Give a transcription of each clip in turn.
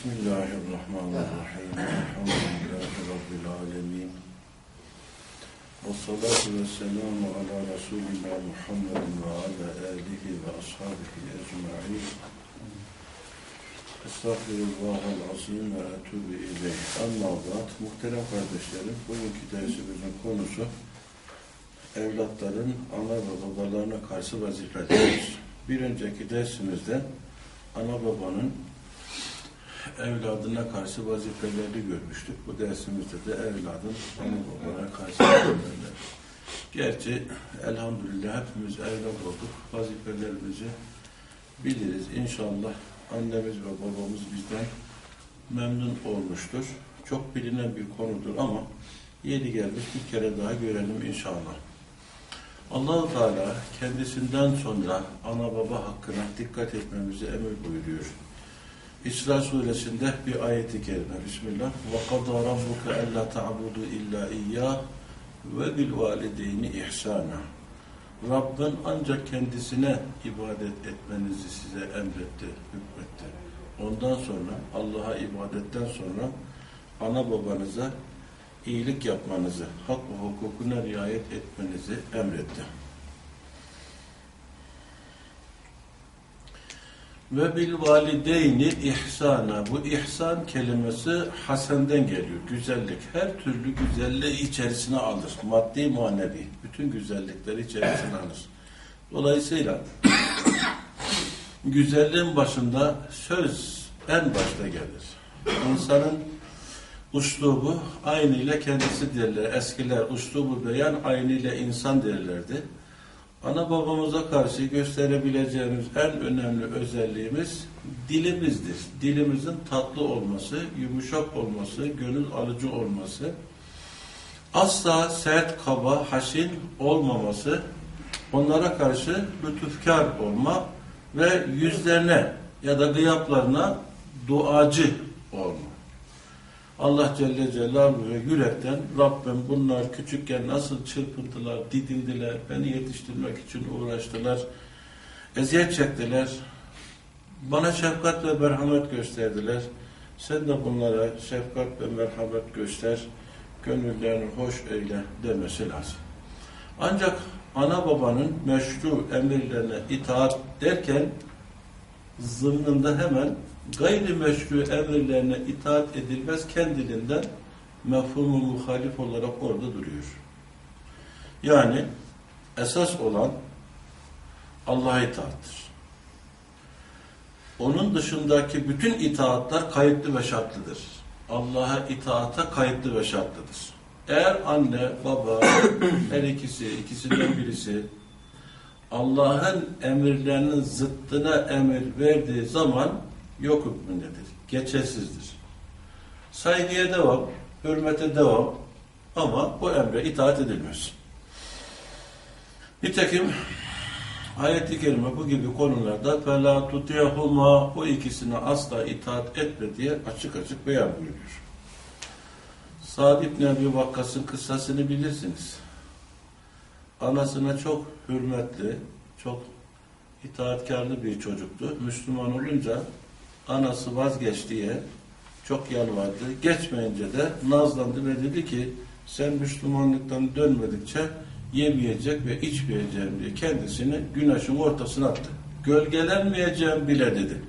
Bismillahirrahmanirrahim. Elhamdülillahi Rabbil alemin. Ve salatu ve selamu ala Resulina Muhammedin ve ala alihi ve ashabihi ecma'in. Estağfirullahal azim ve etûbü ileyh. Amma ba'd. Muhterem kardeşlerim, bugünkü dersimizin konusu evlatların ana ve babalarına karşı vazifeleridir. Bir önceki dersimizde ana babanın evladına karşı vazifelerini görmüştük. Bu dersimizde de evladın ana babana karşı vazifeleri. Gerçi elhamdülillah hepimiz evlat olduk. Vazifelerimizi biliriz. İnşallah annemiz ve babamız bizden memnun olmuştur. Çok bilinen bir konudur ama yeri gelmiş bir kere daha görelim inşallah. allah Teala kendisinden sonra ana baba hakkına dikkat etmemizi emir buyuruyor. İsra suresinde bir ayeti kerime. Bismillah. وَقَضَى رَبُّكَ أَلَّا تَعْبُدُوا إِلَّا إِيَّهِ وَبِالْوَالِدَيْنِ إِحْسَانًا Rabbin ancak kendisine ibadet etmenizi size emretti, hükmetti. Ondan sonra Allah'a ibadetten sonra ana babanıza iyilik yapmanızı, hak ve hukukuna riayet etmenizi emretti. Ve bil valideyni ihsana. Bu ihsan kelimesi hasenden geliyor. Güzellik. Her türlü güzelliği içerisine alır. Maddi manevi. Bütün güzellikleri içerisine alır. Dolayısıyla güzelliğin başında söz en başta gelir. İnsanın uslubu aynı ile kendisi derler. Eskiler uslubu beyan aynı ile insan derlerdi. Ana babamıza karşı gösterebileceğimiz en önemli özelliğimiz dilimizdir. Dilimizin tatlı olması, yumuşak olması, gönül alıcı olması, asla sert, kaba, haşin olmaması, onlara karşı lütufkar olma ve yüzlerine ya da gıyaplarına duacı olma. Allah Celle Celaluhu'ya yürekten Rabbim bunlar küçükken nasıl çırpıntılar, didindiler, beni yetiştirmek için uğraştılar, eziyet çektiler, bana şefkat ve merhamet gösterdiler. Sen de bunlara şefkat ve merhamet göster, gönüllerini hoş eyle demesi lazım. Ancak ana babanın meşru emirlerine itaat derken zımnında hemen gayri meşru emirlerine itaat edilmez kendiliğinden mefhumu muhalif olarak orada duruyor. Yani esas olan Allah'a itaattır. Onun dışındaki bütün itaatlar kayıtlı ve şartlıdır. Allah'a itaata kayıtlı ve şartlıdır. Eğer anne, baba, her ikisi, ikisinden birisi Allah'ın emirlerinin zıttına emir verdiği zaman yok hükmündedir. Geçersizdir. Saygıya devam, hürmete devam ama bu emre itaat edilmez. Nitekim ayet-i kerime bu gibi konularda فَلَا تُطِيَهُمَا o ikisine asla itaat etme diye açık açık beyan buyuruyor. Sa'd İbni Ebi Vakkas'ın kıssasını bilirsiniz. Anasına çok hürmetli, çok itaatkarlı bir çocuktu. Müslüman olunca anası vazgeç diye çok yalvardı. Geçmeyince de nazlandı ve dedi ki sen Müslümanlıktan dönmedikçe yemeyecek ve içmeyeceğim diye kendisini güneşin ortasına attı. Gölgelenmeyeceğim bile dedi.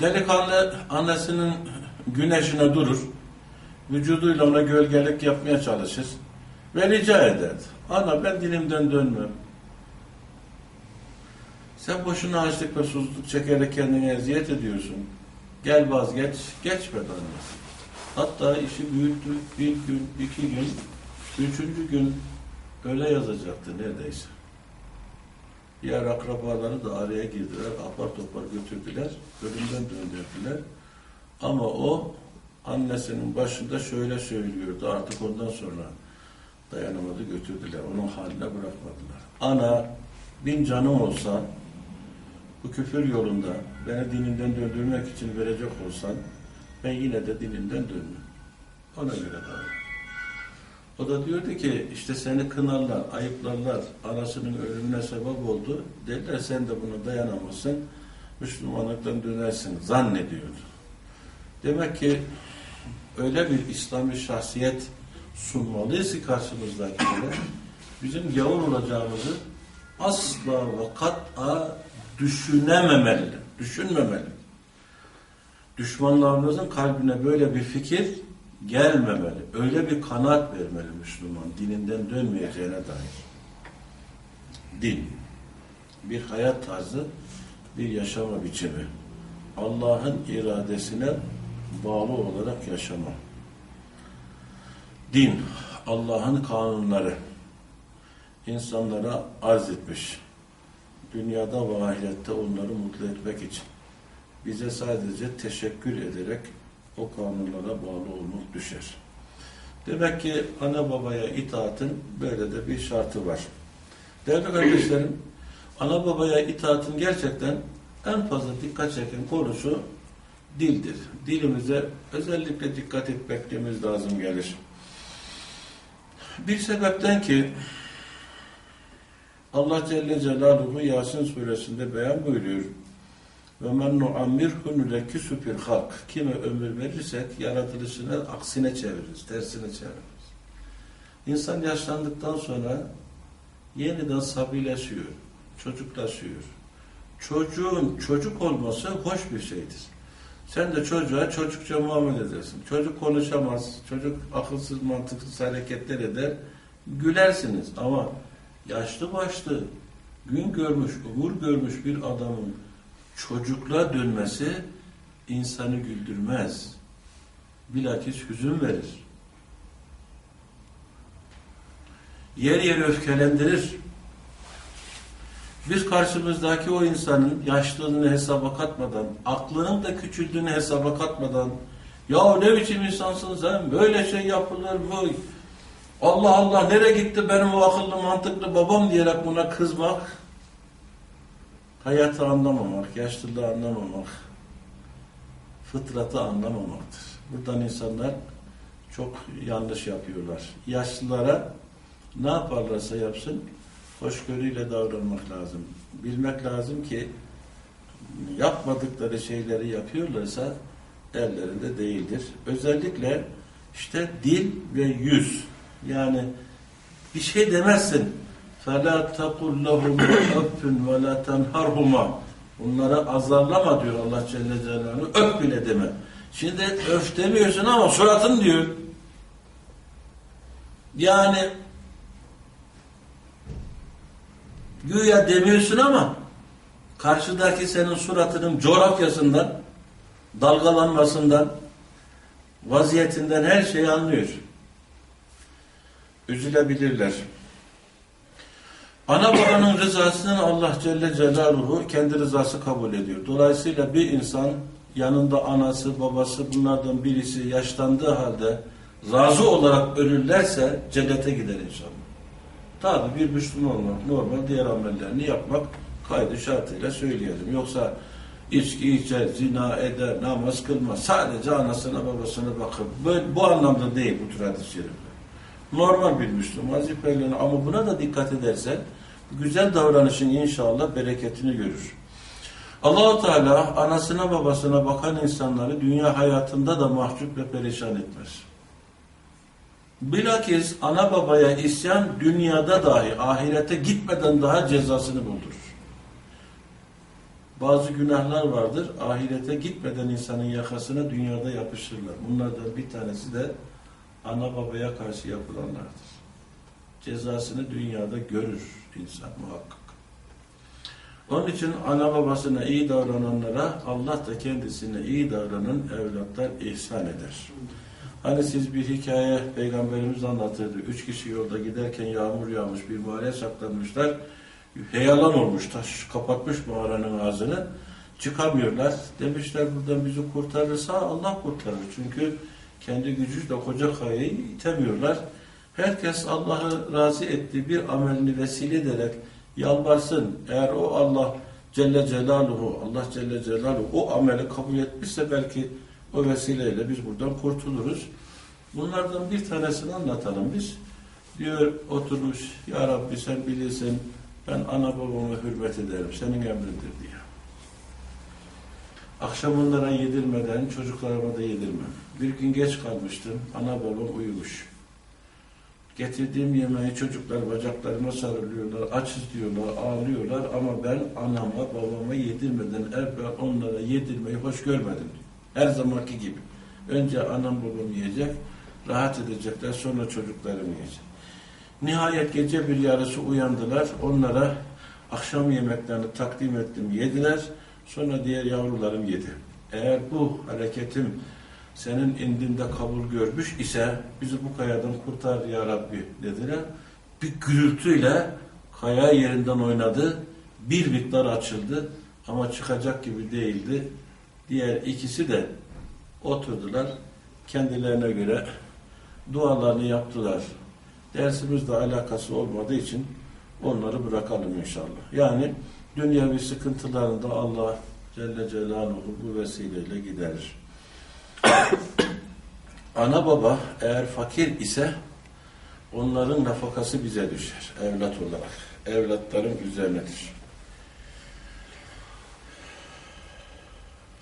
Delikanlı annesinin güneşine durur. Vücuduyla ona gölgelik yapmaya çalışır. Ve rica eder. Ana ben dilimden dönmem. Sen boşuna açlık ve susuzluk çekerek kendini eziyet ediyorsun. Gel vazgeç, geçmedi annesi. Hatta işi büyüttü. Bir gün, iki gün, üçüncü gün öyle yazacaktı neredeyse. Diğer akrabaları da araya girdiler, apar topar götürdüler, ölümden döndürdüler. Ama o annesinin başında şöyle söylüyordu, artık ondan sonra dayanamadı götürdüler, onun haline bırakmadılar. Ana, bin canım olsa, bu küfür yolunda beni dininden döndürmek için verecek olsan, ben yine de dininden dönmem. Ona göre davran. O da diyordu ki işte seni kınarlar, ayıplarlar, anasının ölümüne sebep oldu. Dediler sen de buna dayanamazsın Müslümanlıktan dönersin zannediyordu. Demek ki öyle bir İslami şahsiyet sunmalıyız ki karşımızdakilere bizim gavur olacağımızı asla ve kat'a düşünememeli, düşünmemeli. Düşmanlarımızın kalbine böyle bir fikir gelmemeli. Öyle bir kanaat vermeli Müslüman dininden dönmeyeceğine dair. Din, bir hayat tarzı, bir yaşama biçimi. Allah'ın iradesine bağlı olarak yaşama. Din, Allah'ın kanunları insanlara arz etmiş. Dünyada ve ahirette onları mutlu etmek için. Bize sadece teşekkür ederek o kanunlara bağlı olmak düşer. Demek ki ana babaya itaatın böyle de bir şartı var. Değerli kardeşlerim, ana babaya itaatın gerçekten en fazla dikkat çeken konusu dildir. Dilimize özellikle dikkat etmemiz lazım gelir. Bir sebepten ki Allah Celle Celaluhu Yasin suresinde beyan buyuruyor. Ve men nuammirhu nulekkisu fil halk. Kime ömür verirsek yaratılışını aksine çeviririz, tersine çeviririz. İnsan yaşlandıktan sonra yeniden sabileşiyor, çocuklaşıyor. Çocuğun çocuk olması hoş bir şeydir. Sen de çocuğa çocukça muamele edersin. Çocuk konuşamaz, çocuk akılsız mantıksız hareketler eder. Gülersiniz ama yaşlı başlı, gün görmüş, umur görmüş bir adamın çocukluğa dönmesi insanı güldürmez. Bilakis hüzün verir. Yer yer öfkelendirir. Biz karşımızdaki o insanın yaşlılığını hesaba katmadan, aklının da küçüldüğünü hesaba katmadan, ya ne biçim insansın sen, böyle şey yapılır bu, Allah Allah nereye gitti benim o akıllı mantıklı babam diyerek buna kızmak, hayatı anlamamak, yaşlılığı anlamamak, fıtratı anlamamaktır. Buradan insanlar çok yanlış yapıyorlar. Yaşlılara ne yaparlarsa yapsın, hoşgörüyle davranmak lazım. Bilmek lazım ki yapmadıkları şeyleri yapıyorlarsa ellerinde değildir. Özellikle işte dil ve yüz. Yani bir şey demezsin. فَلَا تَقُلْ لَهُمْ öpün وَلَا تَنْهَرْهُمَا Bunlara azarlama diyor Allah Celle Celaluhu. Öp bile deme. Şimdi öf demiyorsun ama suratın diyor. Yani güya demiyorsun ama karşıdaki senin suratının coğrafyasından, dalgalanmasından, vaziyetinden her şeyi anlıyor. Üzülebilirler. Ana babanın rızasını Allah Celle Celaluhu kendi rızası kabul ediyor. Dolayısıyla bir insan yanında anası, babası bunlardan birisi yaşlandığı halde razı olarak ölürlerse cennete gider inşallah. Tabi bir Müslüman olmak, normal diğer amellerini yapmak kaydı şartıyla söyleyelim. Yoksa içki içer, zina eder, namaz kılmaz. Sadece anasına babasına bakıp böyle, bu anlamda değil bu tür hadis-i. Normal bir Müslüman vazifelerini ama buna da dikkat edersen güzel davranışın inşallah bereketini görür. Allahu Teala anasına babasına bakan insanları dünya hayatında da mahcup ve perişan etmez. Bilakis ana babaya isyan dünyada dahi ahirete gitmeden daha cezasını buldurur. Bazı günahlar vardır ahirete gitmeden insanın yakasına dünyada yapışırlar. Bunlardan bir tanesi de ana babaya karşı yapılanlardır. Cezasını dünyada görür insan muhakkak. Onun için ana babasına iyi davrananlara Allah da kendisine iyi davranan evlatlar ihsan eder. Hani siz bir hikaye peygamberimiz anlatırdı. Üç kişi yolda giderken yağmur yağmış bir mağaraya saklanmışlar. Heyalan olmuş taş kapatmış mağaranın ağzını. Çıkamıyorlar. Demişler buradan bizi kurtarırsa Allah kurtarır. Çünkü kendi gücüyle koca kayayı itemiyorlar. Herkes Allah'ı razı ettiği bir amelini vesile ederek yalvarsın. Eğer o Allah Celle Celaluhu, Allah Celle Celaluhu o ameli kabul etmişse belki o vesileyle biz buradan kurtuluruz. Bunlardan bir tanesini anlatalım biz. Diyor oturmuş, Ya Rabbi sen bilirsin, ben ana babama hürmet ederim, senin emrindir diyor. Akşam onlara yedirmeden çocuklarıma da yedirmem. Bir gün geç kalmıştım. Ana babam uyumuş. Getirdiğim yemeği çocuklar bacaklarıma sarılıyorlar, açız diyorlar, ağlıyorlar ama ben anama babama yedirmeden evvel onlara yedirmeyi hoş görmedim. Her zamanki gibi. Önce anam babam yiyecek, rahat edecekler, sonra çocuklarım yiyecek. Nihayet gece bir yarısı uyandılar, onlara akşam yemeklerini takdim ettim, yediler. Sonra diğer yavrularım yedi. Eğer bu hareketim senin indinde kabul görmüş ise bizi bu kayadan kurtar ya Rabbi dediler. Bir gürültüyle kaya yerinden oynadı. Bir miktar açıldı ama çıkacak gibi değildi. Diğer ikisi de oturdular. Kendilerine göre dualarını yaptılar. Dersimizle alakası olmadığı için onları bırakalım inşallah. Yani dünyevi sıkıntılarını da Allah Celle Celaluhu bu vesileyle giderir. Ana baba eğer fakir ise onların nafakası bize düşer evlat olarak. Evlatların üzerinedir.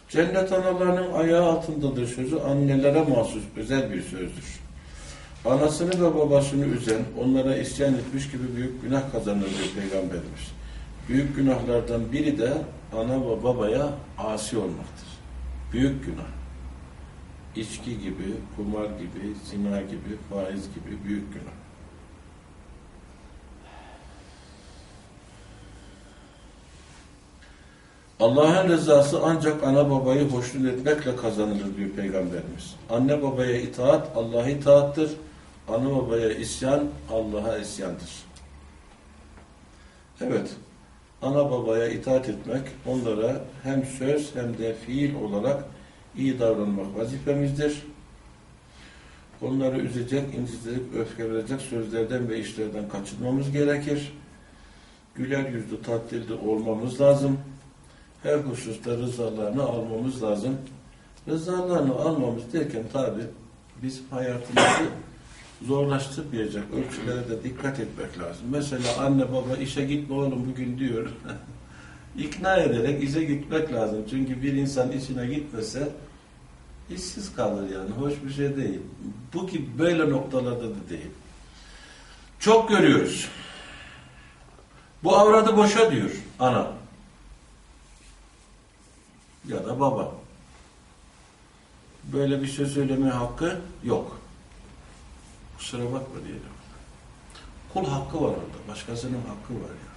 Cennet analarının ayağı altındadır sözü annelere mahsus özel bir sözdür. Anasını ve babasını üzen, onlara isyan etmiş gibi büyük günah kazanır diyor Peygamberimiz. Büyük günahlardan biri de ana ve babaya asi olmaktır. Büyük günah. İçki gibi, kumar gibi, zina gibi, faiz gibi büyük günah. Allah'ın rızası ancak ana babayı hoşnut etmekle kazanılır diyor Peygamberimiz. Anne babaya itaat Allah'a itaattır. Ana babaya isyan Allah'a isyandır. Evet, ana babaya itaat etmek, onlara hem söz hem de fiil olarak iyi davranmak vazifemizdir. Onları üzecek, incitecek, öfkelenecek sözlerden ve işlerden kaçınmamız gerekir. Güler yüzlü, tatlilde olmamız lazım. Her hususta rızalarını almamız lazım. Rızalarını almamız derken tabi biz hayatımızı zorlaştırmayacak ölçülere de dikkat etmek lazım. Mesela anne baba işe gitme oğlum bugün diyor. İkna ederek işe gitmek lazım. Çünkü bir insan işine gitmese işsiz kalır yani. Hoş bir şey değil. Bu gibi böyle noktalarda da değil. Çok görüyoruz. Bu avradı boşa diyor ana. Ya da baba. Böyle bir şey söyleme hakkı yok. Kusura bakma diyelim. Kul hakkı var orada. Başkasının hakkı var ya.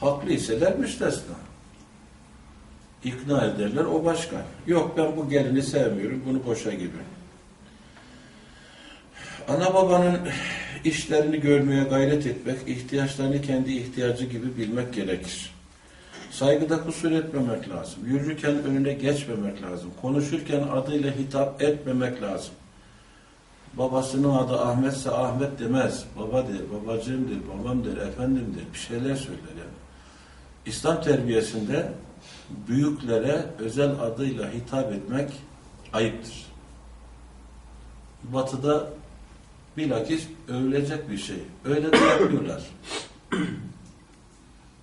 Haklı hisseler müstesna. İkna ederler o başka. Yok ben bu gelini sevmiyorum. Bunu boşa gibi. Ana babanın işlerini görmeye gayret etmek, ihtiyaçlarını kendi ihtiyacı gibi bilmek gerekir. Saygıda kusur etmemek lazım. Yürürken önüne geçmemek lazım. Konuşurken adıyla hitap etmemek lazım. Babasının adı Ahmetse Ahmet demez. Baba der, babacığım der, babam der, efendim der. Bir şeyler söyler yani. İslam terbiyesinde büyüklere özel adıyla hitap etmek ayıptır. Batı'da bilakis övülecek bir şey. Öyle de yapıyorlar.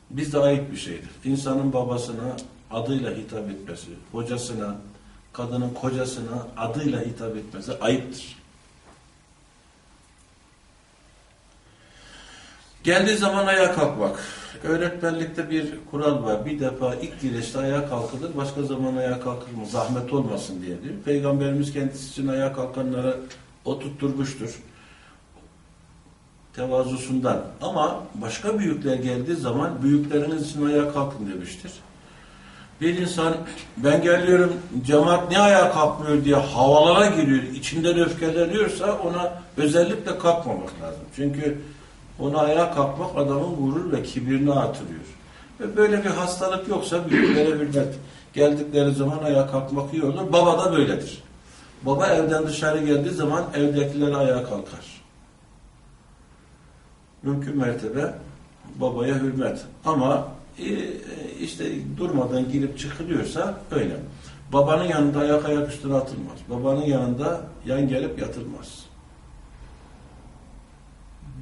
Bizde ayıp bir şeydir. İnsanın babasına adıyla hitap etmesi, hocasına, kadının kocasına adıyla hitap etmesi ayıptır. Geldiği zaman ayağa kalkmak. Öğretmenlikte bir kural var. Bir defa ilk girişte ayağa kalkılır, başka zaman ayağa kalkılmaz. Zahmet olmasın diye diyor. Peygamberimiz kendisi için ayağa kalkanlara oturtturmuştur. Tevazusundan. Ama başka büyükler geldiği zaman büyükleriniz için ayağa kalkın demiştir. Bir insan ben geliyorum cemaat niye ayağa kalkmıyor diye havalara giriyor, içinden öfkeleniyorsa ona özellikle kalkmamak lazım. Çünkü ona ayağa kalkmak adamın gurur ve kibirini artırıyor. Ve böyle bir hastalık yoksa büyüklere hürmet. Geldikleri zaman ayağa kalkmak iyi olur. Baba da böyledir. Baba evden dışarı geldiği zaman evdekiler ayağa kalkar. Mümkün mertebe babaya hürmet. Ama e, işte durmadan girip çıkılıyorsa öyle. Babanın yanında ayak ayak üstüne atılmaz. Babanın yanında yan gelip yatılmaz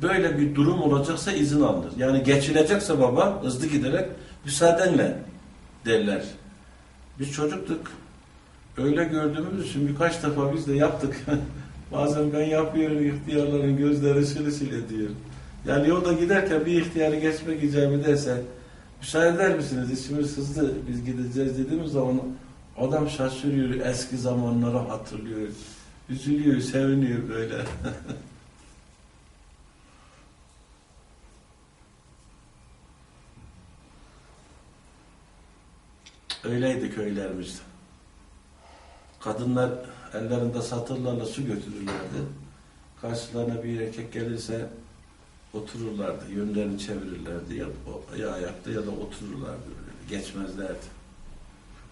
böyle bir durum olacaksa izin alınır. Yani geçilecekse baba hızlı giderek müsaadenle derler. Biz çocuktuk. Öyle gördüğümüz için birkaç defa biz de yaptık. Bazen ben yapıyorum ihtiyarların gözleri sili sili diyor. Yani yolda giderken bir ihtiyarı geçmek icap ederse müsaade eder misiniz? İşimiz hızlı biz gideceğiz dediğimiz zaman adam şaşırıyor, eski zamanları hatırlıyor. Üzülüyor, seviniyor böyle. Öyleydi köylerimizde. Kadınlar ellerinde satırlarla su götürürlerdi. Karşılarına bir erkek gelirse otururlardı. Yönlerini çevirirlerdi. Ya, ya ayakta ya da otururlardı. Geçmezlerdi.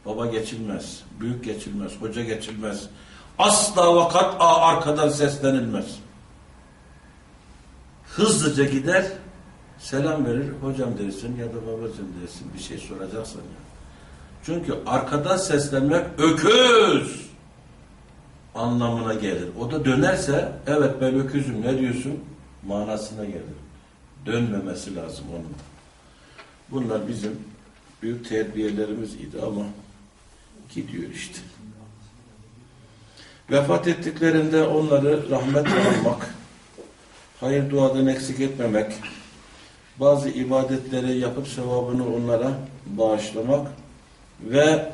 Baba geçilmez. Büyük geçilmez. Hoca geçilmez. Asla ve kat'a arkadan seslenilmez. Hızlıca gider, selam verir. Hocam dersin ya da babacım dersin. Bir şey soracaksan ya. Çünkü arkadan seslenmek öküz anlamına gelir. O da dönerse evet ben öküzüm ne diyorsun manasına gelir. Dönmemesi lazım onun. Bunlar bizim büyük terbiyelerimiz idi ama gidiyor işte. Vefat ettiklerinde onları rahmetle almak, hayır duadan eksik etmemek, bazı ibadetleri yapıp sevabını onlara bağışlamak ve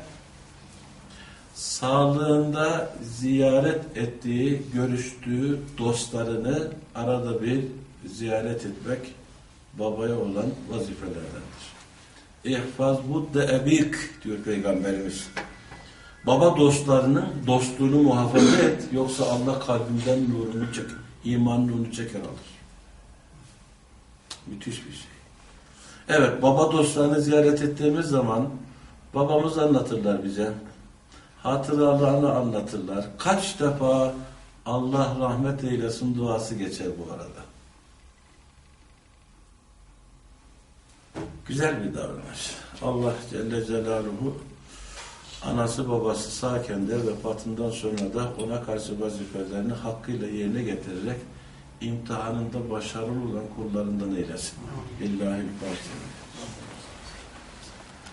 sağlığında ziyaret ettiği, görüştüğü dostlarını arada bir ziyaret etmek babaya olan vazifelerdendir. İhfaz budde ebik diyor Peygamberimiz. Baba dostlarının dostluğunu muhafaza et yoksa Allah kalbinden nurunu çeker, iman nurunu çeker alır. Müthiş bir şey. Evet baba dostlarını ziyaret ettiğimiz zaman babamız anlatırlar bize. Hatıralarını anlatırlar. Kaç defa Allah rahmet eylesin duası geçer bu arada. Güzel bir davranış. Allah Celle Celaluhu anası babası sağken de vefatından sonra da ona karşı vazifelerini hakkıyla yerine getirerek imtihanında başarılı olan kullarından eylesin. Billahil Fatiha.